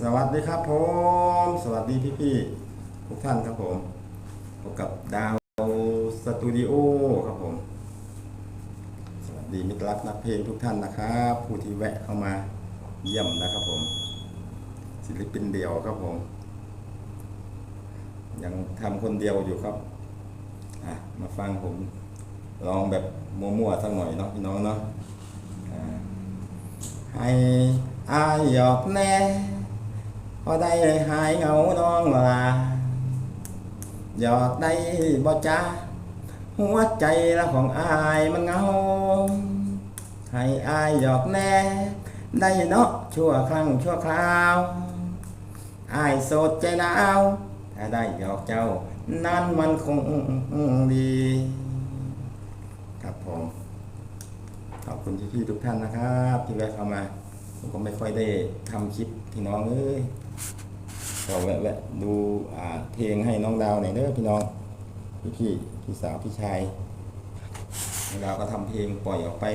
สวัสดีครับผม สวัสดีพี่ๆทุกท่านครับผมพบกับดาวสตูดิโอครับผม สวัสดีมิตรรักนักเพลงทุกท่านนะครับ ผู้ที่แวะเข้ามาเยี่ยมนะครับผม ศิลปินเดียวครับผม ยังทำคนเดียวอยู่ครับอะมาฟังผมลองแบบมั่วๆสักหน่อยเนาะพี่น้องเนาะให้อายหยอกแน่ พอได้หายเหงาน้องลาหยอดได้บ่จ้าหัวใจละของอายมันเหงา ให้อายหยอกแน่ ได้เนาะชั่วครั้งชั่วคราวอายโสดใจหนาวถ้าได้หยอกเจ้า นั้นมันคงดี ครับผม ขอบคุณพี่ๆทุกท่านนะครับ ที่แวะเข้ามา ผมก็ไม่ค่อยได้ทำคลิปพี่น้องเอ้ย ก็แวะแวะดูอ่าเพลงให้น้องดาวหน่อยเด้อพี่น้องพี่พี่พี่สาวพี่ชายน้องดาวก็ทำเพลงปล่อยออกไป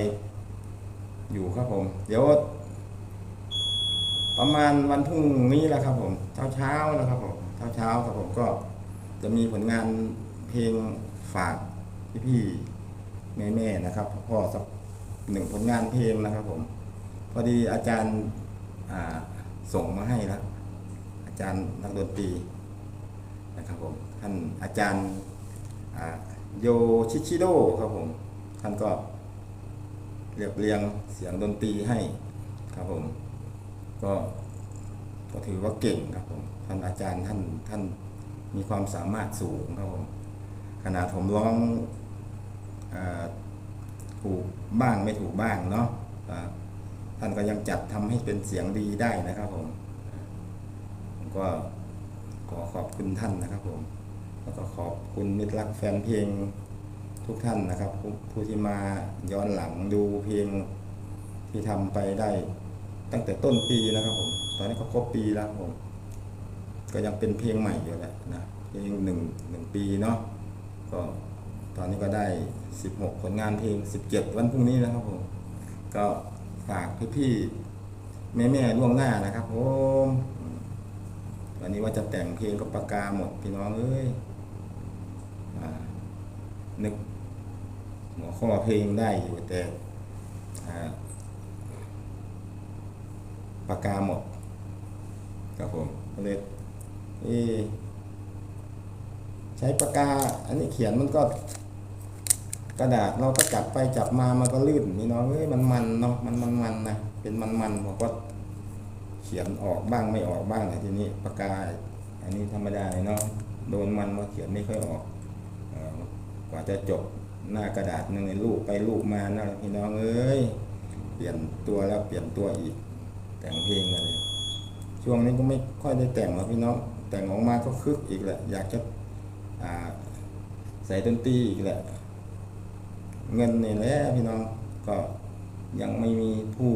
อยู่ครับผม เดี๋ยว ประมาณวันพรุ่งนี้แหละครับ ผมเช้าเช้าๆนะครับผมเช้าเช้าครับผมก็จะมีผลงานเพลงฝากพี่พี่ๆแม่นะครับพ่อสักหนึ่งผลงานเพลงนะครับ ผม พอดีอาจารย์ส่งมาให้แล้ว จารย์นักดนตรีนะครับผมท่านอาจารย์โยชิชิโดครับผมท่านก็เรียบเรียงเสียงดนตรีให้ครับผมก็ก็ถือว่าเก่งครับผมท่านอาจารย์ท่านท่านมีความสามารถสูงครับผมขนาดผมร้องอถูกบ้างไม่ถูกบ้างเนาะท่านก็ยังจัดทำให้เป็นเสียงดีได้นะครับผม ก็ขอขอบคุณท่านนะครับผม แล้วก็ขอบคุณมิตรรักแฟนเพลงทุกท่านนะครับ ผู้ที่มาย้อนหลังดูเพลงที่ทำไปได้ตั้งแต่ต้นปีนะครับผม ตอนนี้ก็ครบปีแล้วผม ก็ยังเป็นเพลงใหม่อยู่แหละนะเพลงหนึ่งหนึ่งปีเนาะก็ตอนนี้ก็ได้ 16 ผลงานเพลง 17 วันพรุ่งนี้นะครับผม ก็ฝากพี่ๆแม่ๆล่วงหน้านะครับผม วันนี้ว่าจะแต่งเพลงก็ปากกาหมดพี่น้องเอ้ยอนึกหัวข้อเพลงได้อยู่แต่ปากกาหมดครับผมก็เลยเอใช้ปากกา อันนี้เขียนมันก็ กระดาษเราก็จับไปจับมามันก็ลื่นนี่น้องเอ้ยมันมันเนาะมันมันมันนะเป็นมันมันผมก็ เขียนออกบ้างไม่ออกบ้างนะทีนี้ปากกาอันนี้ธรรมดาเลยเนาะโดนมันมาเขียนไม่ค่อยออกกว่าจะจบหน้ากระดาษหนึ่งในรูปไปรูปมานะพี่น้องเอ้ยเปลี่ยนตัวแล้วเปลี่ยนตัวอีก แต่งเพลงอะไรช่วงนี้ก็ไม่ค่อยได้แต่งหรอกพี่น้องแต่งออกมาก็คึกอีกแหละ อยากจะใส่ดนตรีอีกแหละ เงินนี่แหละพี่น้องก็ยังไม่มีผู้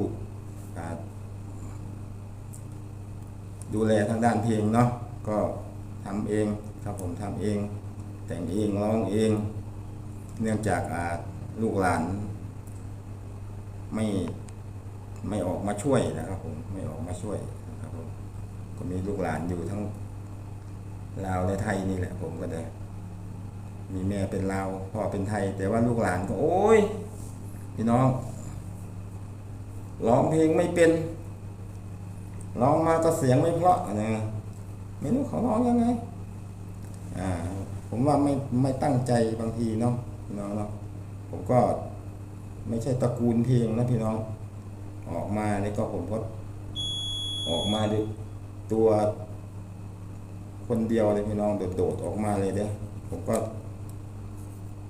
ดูแลทางด้านเพลงเนาะก็ทำเองครับผมทำเอง แต่งเองร้องเอง เนื่องจากอาลูกหลาน ไม่ไม่ออกมาช่วยนะครับผมไม่ออกมาช่วยนะครับผมก็มีลูกหลานอยู่ทั้งลาวและไทยนี่แหละผมก็ได้ มีแม่เป็นลาวพ่อเป็นไทย แต่ว่าลูกหลานก็โอ้ยพี่น้องร้องเพลงไม่เป็น ร้องมาก็เสียงไม่เพราะนะไม่รู้เขาร้องยังไงอ่าผมว่าไม่ไม่ตั้งใจบางทีเนาะพี่น้องเนาะผมก็ไม่ใช่ตระกูลเพลงนะพี่น้อง ออกมานี่ก็ผมก็ออกมาด้วยตัวคนเดียวเลยพี่น้องโดดๆออกมาเลยเด้ผมก็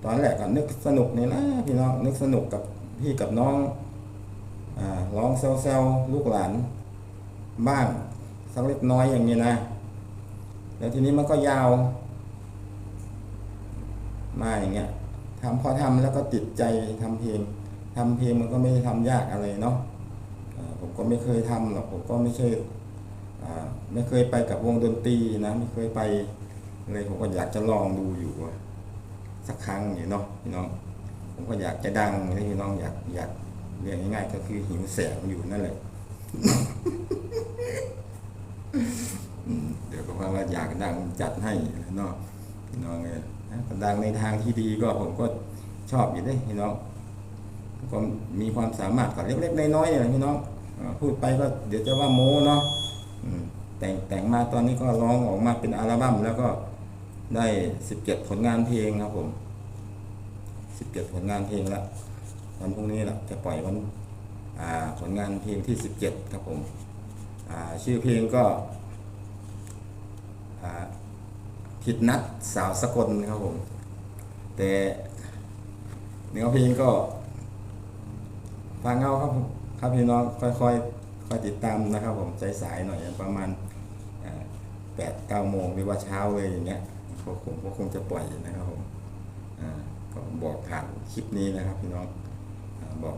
ตอนแรกก็นึกสนุกนี่นะพี่น้องนึกสนุกกับพี่กับน้องอ่าร้องเซลๆลูกหลาน บ้างสักเล็กน้อยอย่างนี้นะ แล้วทีนี้มันก็ยาว มาอย่างเงี้ยทำพอทำแล้วก็ติดใจทำเพลงทำเพลงมันก็ไม่ได้ทำยากอะไรเนาะผมก็ไม่เคยทำหรอกผมก็ไม่ใช่ไม่เคยไปกับวงดนตรีนะ ไม่เคยไปเลยผมก็อยากจะลองดูอยู่สักครั้งอยู่เนาะพี่น้องผมก็อยากจะดังเลยพี่น้องอยากอยากเรียกง่ายๆก็คือหิวแสงอยู่นั่นแหละ เดี๋ยวก็ว่าอยากดังจัดให้เนาะพี่น้องเอ้ยนดังในทางที่ดีก็ผมก็ชอบอยู่ด้พี่น้องก็มีความสามารถก็เล็กๆน้อยๆนะพี่น้องอ่าพูดไปก็เดี๋ยวจะว่าโม้เนาะแต่งแต่งมาตอนนี้ก็ร้องออกมาเป็นอัลบั้มแล้วก็ได้สิบเจ็ดผลงานเพลงครับผมสิบเจ็ดผลงานเพลงละวันพรุ่งนี้ละจะปล่อยวันผลงานเพลงที่สิบเจ็ดครับผม ชื่อเพลงก็ผิดนัดสาวสกลครับผม แต่เนื้อเพลงก็ฟังเอาครับครับพี่น้องค่อยๆค่อยติดตามนะครับผมใจสายหน่อยประมาณแปดเก้าโมงหรือว่าเช้าเลยอย่างเงี้ยก็คงก็คงจะปล่อยนะครับผมก็บอกผ่านคลิปนี้นะครับพี่น้องอบอก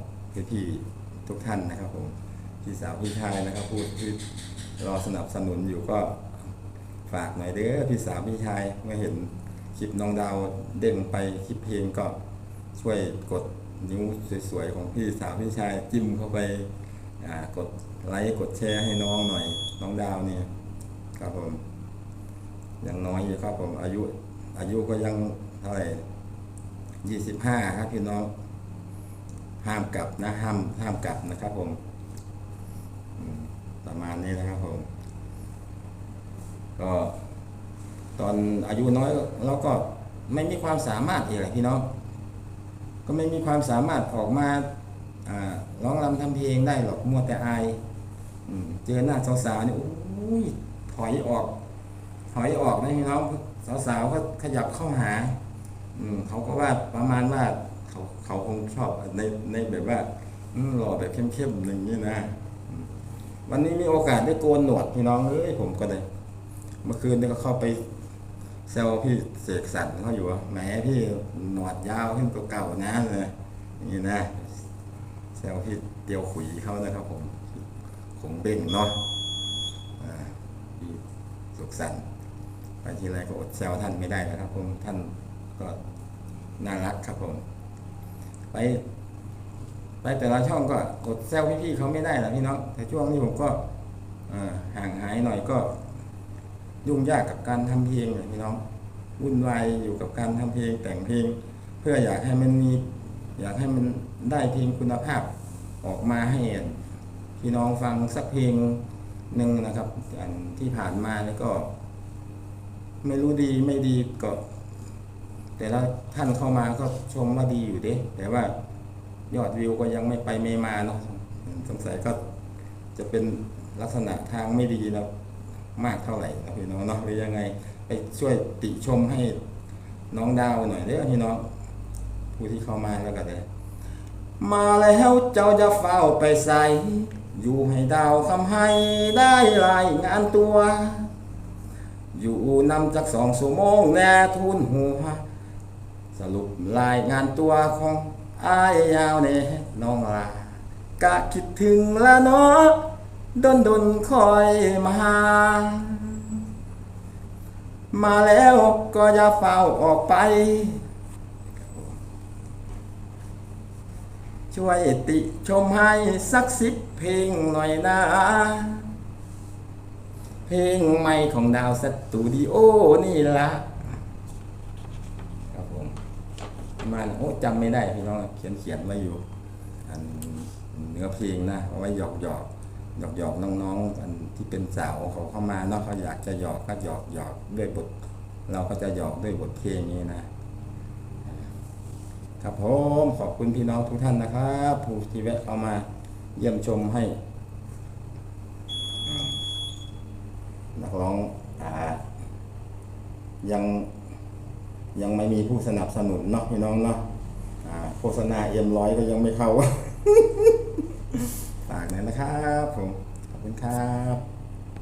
พี่ๆทุกท่านนะครับผม พี่สาวพี่ชายนะครับพูดที่รอสนับสนุนอยู่ก็ฝากหน่อยเด้อพี่สาวพี่ชายเมื่อเห็นคลิปน้องดาวเด้งไปคลิปเพลงก็ช่วยกดนิ้วสวยๆของพี่สาวพี่ชายจิ้มเข้าไปกดไลค์กดแชร์ให้น้องหน่อย น้องดาวเนี่ยครับผมยังน้อยอยู่ครับผมอายุอายุก็ยังเท่าไหร่ยี่สิบห้าครับพี่น้องห้ามกลับนะห้ามห้ามกลับนะครับผม ประมาณนี้นะครับผม ก็ตอนอายุน้อยเราก็ไม่มีความสามารถอีกแหละพี่น้อง ก็ไม่มีความสามารถออกมาร้องรำทำเพลงได้หรอกมัวแต่อายเจอหน้าสาวๆเนี่ยอุ้ยถอยออก ถอยออกนะพี่น้องสาวๆก็ขยับเข้าหา อืมเขาก็ว่าประมาณว่าเขาเขาคงชอบในในแบบว่าหล่อแบบเข้มๆอย่างนี้นะ วันนี้มีโอกาสได้โกนหนวดพี่น้องเอ้ยผมก็เลย เมื่อคืนนี่ยก็เข้าไปเซลพี่เสกสรรเขาอยู่ว่าแหมพี่หนวดยาวขึ้นกว่าเก่านะเลยนี่นะเซลพี่เดียวขุยเขานะครับผมขงเบ่งเนาะอ่าพี่สุขสันต์ไปทีไรก็อดแซวท่านไม่ได้นะครับผมท่านก็น่ารักครับผมไป ไปแต่ละช่องก็กดแซวพี่ๆเขาไม่ได้หรอกพี่น้องแต่ช่วงนี้ผมก็ห่างหายหน่อยก็ ยุ่งยากกับการทำเพลงพี่น้องวุ่นวายอยู่กับการทำเพลงแต่งเพลง เพื่ออยากให้มันมีอยากให้มันได้เพลงคุณภาพออกมาให้พี่น้องฟังสักเพลงหนึ่งนะครับอันที่ผ่านมาแล้วก็ ไม่รู้ดีไม่ดีก็ แต่ละท่านเข้ามาก็ชมว่าดีอยู่เด้แต่ว่า ยอดวิวก็ยังไม่ไปไม่มาเนาะสงสัยก็จะเป็นลักษณะทางไม่ดีแล้วมากเท่าไหร่นะพี่น้องเนาะหรือยังไงไปช่วยติชมให้น้องดาวหน่อยเด้อพี่น้องผู้ที่เข้ามาแล้วก็ได้มาแล้วเจ้าจะเฝ้าไปใส่อยู่ให้ดาวคำให้ได้รายงานตัว อยู่นำจากสองชั่วโมงแน่ทุนหัว สรุปรายงานตัวของ อายยาวเน่น้องลากะคิดถึงละเนาะดนดนคอยมา มาแล้วก็อย่าเฝ้าออกไป ช่วยติชมให้สักสิบเพลงหน่อยนะ เพลงใหม่ของดาวสตูดิโอนี่ละครับผม มาโอ้จำไม่ได้พี่น้องเขียนเขียนไว้อยู่ อันเนื้อเพลงนะเอาไว้หยอกหยอกหยอกหยอกน้องๆอันที่เป็นสาวเขาเข้ามาเนาะเขาอยากจะหยอกก็หยอกหยอกด้วยบท เราก็จะหยอกด้วยบทเพลงนี้นะครับผมขอบคุณพี่น้องทุกท่านนะครับผู้ที่แวะเข้ามาเยี่ยมชมให้นักร้องอ่ายังยัง ไม่มีผู้สนับสนุนเนาะพี่น้องเนาะโฆษณาเอ็มร้อยก็ยังไม่เข้าฝากหน่อยนะครับผมขอบคุณครับ